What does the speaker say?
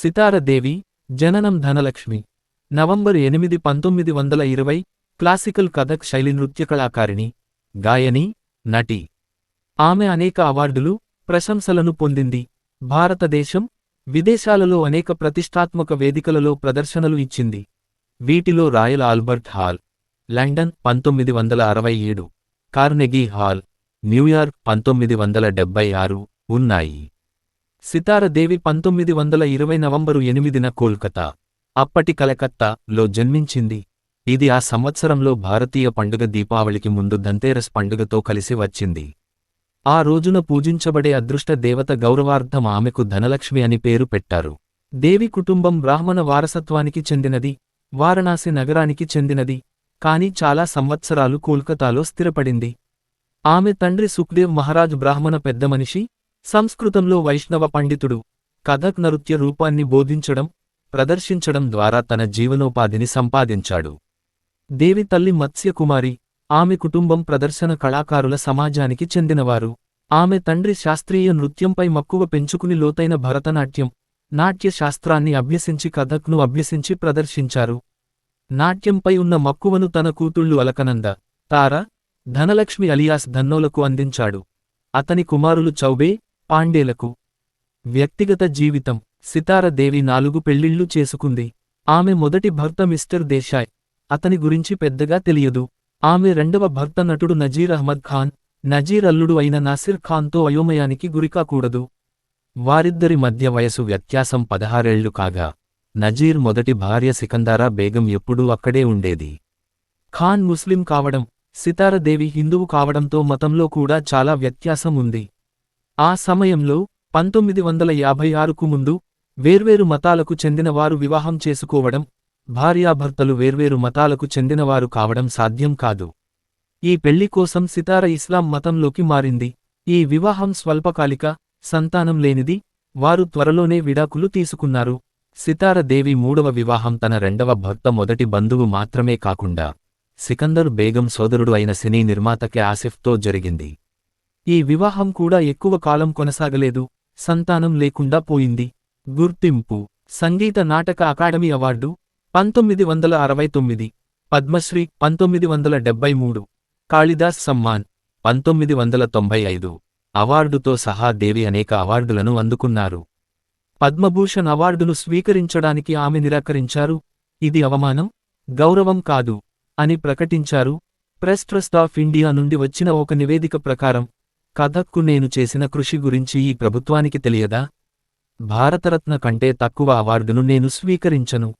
సితారదేవి జననం ధనలక్ష్మి. నవంబర్ ఎనిమిది పంతొమ్మిది వందల ఇరవై క్లాసికల్ కథక్ శైలి నృత్య కళాకారిణి గాయని నటి. ఆమె అనేక అవార్డులు ప్రశంసలను పొందింది. భారతదేశం విదేశాలలో అనేక ప్రతిష్టాత్మక వేదికలలో ప్రదర్శనలు ఇచ్చింది. వీటిలో రాయల్ ఆల్బర్ట్ హాల్ లండన్ పంతొమ్మిది వందల అరవై ఏడు కార్నెగీ హాల్ న్యూయార్క్ పంతొమ్మిది వందల డెబ్బై ఆరు ఉన్నాయి. సితారదేవి పంతొమ్మిది వందల ఇరవై నవంబరు ఎనిమిదిన కోల్కతా అప్పటి కలకత్తా లో జన్మించింది. ఇది ఆ సంవత్సరంలో భారతీయ పండుగ దీపావళికి ముందు ధంతేరస్ పండుగతో కలిసి వచ్చింది. ఆ రోజున పూజించబడే అదృష్ట దేవత గౌరవార్థం ఆమెకు ధనలక్ష్మి అని పేరు పెట్టారు. దేవి కుటుంబం బ్రాహ్మణ వారసత్వానికి చెందినది వారణాసి నగరానికి చెందినది కాని చాలా సంవత్సరాలు కోల్కతాలో స్థిరపడింది. ఆమె తండ్రి సుఖ్దేవ్ మహారాజ్ బ్రాహ్మణ పెద్ద మనిషి సంస్కృతంలో వైష్ణవ పండితుడు కథక్ నృత్య రూపాన్ని బోధించడం ప్రదర్శించడం ద్వారా తన జీవనోపాధిని సంపాదించాడు. దేవి తల్లి మత్స్యకుమారి ఆమె కుటుంబం ప్రదర్శన కళాకారుల సమాజానికి చెందినవారు. ఆమె తండ్రి శాస్త్రీయ నృత్యంపై మక్కువ పెంచుకుని లోతైన భరతనాట్యం నాట్య శాస్త్రాన్ని అభ్యసించి కథక్ను అభ్యసించి ప్రదర్శించారు. నాట్యంపై ఉన్న మక్కువను తన కూతుళ్ళు అలకనంద తార ధనలక్ష్మి అలియాస్ ధన్నోలకు అందించాడు. అతని కుమారులు చౌబే పాండేలకు వ్యక్తిగత జీవితం. సితారదేవి నాలుగు పెళ్ళిళ్ళు చేసుకుంది. ఆమె మొదటి భర్త మిస్టర్ దేశాయ్. అతని గురించి పెద్దగా తెలియదు. ఆమె రెండవ భర్త నటుడు నజీర్ అహ్మద్ ఖాన్. నజీర్ అల్లుడు అయిన నాసిర్ ఖాన్తో అయోమయానికి గురికాకూడదు. వారిద్దరి మధ్య వయసు వ్యత్యాసం పదహారేళ్ళు కాగా నజీర్ మొదటి భార్య సికందారా బేగం ఎప్పుడూ అక్కడే ఉండేది. ఖాన్ ముస్లిం కావడం సితారదేవి హిందువు కావడంతో మతంలో కూడా చాలా వ్యత్యాసం ఉంది. ఆ సమయంలో పంతొమ్మిది వందల యాభై ఆరుకు ముందు వేర్వేరు మతాలకు చెందినవారు వివాహం చేసుకోవడం భార్యాభర్తలు వేర్వేరు మతాలకు చెందినవారు కావడం సాధ్యం కాదు. ఈ పెళ్ళి కోసం సితార ఇస్లాం మతంలోకి మారింది. ఈ వివాహం స్వల్పకాలిక సంతానం లేనిది వారు త్వరలోనే విడాకులు తీసుకున్నారు. సితారదేవి మూడవ వివాహం తన రెండవ భర్త మొదటి బంధువు మాత్రమే కాకుండా సికందర్ బేగం సోదరుడు అయిన సినీ నిర్మాతకి ఆసిఫ్తో జరిగింది. ఈ వివాహం కూడా ఎక్కువ కాలం కొనసాగలేదు. సంతానం లేకుండా పోయింది. గుర్తింపు. సంగీత నాటక అకాడమీ అవార్డు పంతొమ్మిది వందల అరవై తొమ్మిది. పద్మశ్రీ పంతొమ్మిది వందల డెబ్బై మూడు. కాళిదాస్ సమ్మాన్ పంతొమ్మిది వందల తొంభై ఐదు. అవార్డుతో సహా దేవి అనేక అవార్డులను అందుకున్నారు. పద్మభూషణ్ అవార్డును స్వీకరించడానికి ఆమె నిరాకరించారు. ఇది అవమానం? గౌరవం కాదు. అని ప్రకటించారు. ప్రెస్ ట్రస్ట్ ఆఫ్ ఇండియా నుండి వచ్చిన ఒక నివేదిక ప్రకారం కథక్కు నేను చేసిన కృషి గురించి ఈ ప్రభుత్వానికి తెలియదా? భారతరత్న కంటే తక్కువ అవార్డును నేను స్వీకరించను.